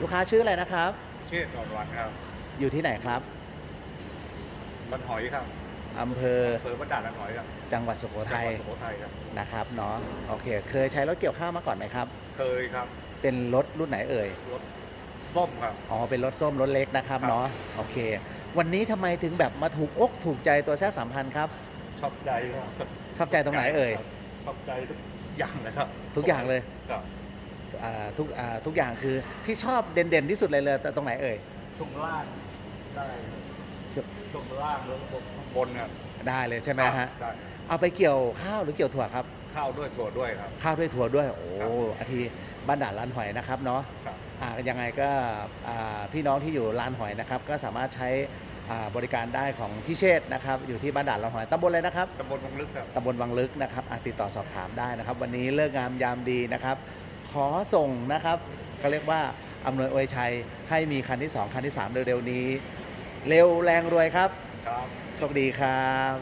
ลูกค้าชื่ออะไรนะครับเชษฐ์อ่อนหวานครับอยู่ที่ไหนครับบันหอยครับอำเภออำเภอบ้านด่านบันหอยครับจังหวัดสุโขทัยจังหวัดสุโขทัยครับนะครับเนาะโอเค เคยใช้รถเกี่ยวข้าวมาก่อนไหมครับ เคยครับ เป็นรถรุ่นไหนเอ่ยรถส้มครับอ๋อเป็นรถส้มรถเล็กนะครับครับเนาะโอเค วันนี้ทำไมถึงแบบมาถูกอกถูกใจตัวแซ่สามพันครับ ชอบใจครับชอบใจตรงไหนเอ่ยชอบใจทุกอย่างเลยครับ ทุกอย่างเลยครับอ่า ทุกอ่าทุกอย่างคือที่ชอบเด่นๆที่สุดเลยเลยแต่ตรงไหนเอ่ยช่วงล่างได้ช่วงช่วงล่างแล้วก็ข้างบนครับได้เลยใช่ไหมฮะได้เอาไปเกี่ยวข้าวหรือเกี่ยวถั่วครับ ข้าวด้วยถั่วด้วยครับข้าวด้วยถั่วด้วยโอ้ครับอาทีบ้านด่านร้านหอยนะครับเนาะครับอ่ายังไงก็อ่าพี่น้องที่อยู่ร้านหอยนะครับ ก็สามารถใช้อ่าบริการได้ของพี่เชษฐ์นะครับ อยู่ที่บ้านด่านร้านหอยตำบลอะไรนะครับตำบลวังลึกครับตำบลวังลึกนะครับอะติดต่อสอบถามได้นะครับ วันนี้เลิกงามยามดีนะครับ ขอส่งนะครับก็เรียกว่าอำนวยอวยชัยให้มีคันที่ 2 คันที่ 3 เร็วๆนี้ เร็วแรงรวยครับ ครับ โชคดีครับ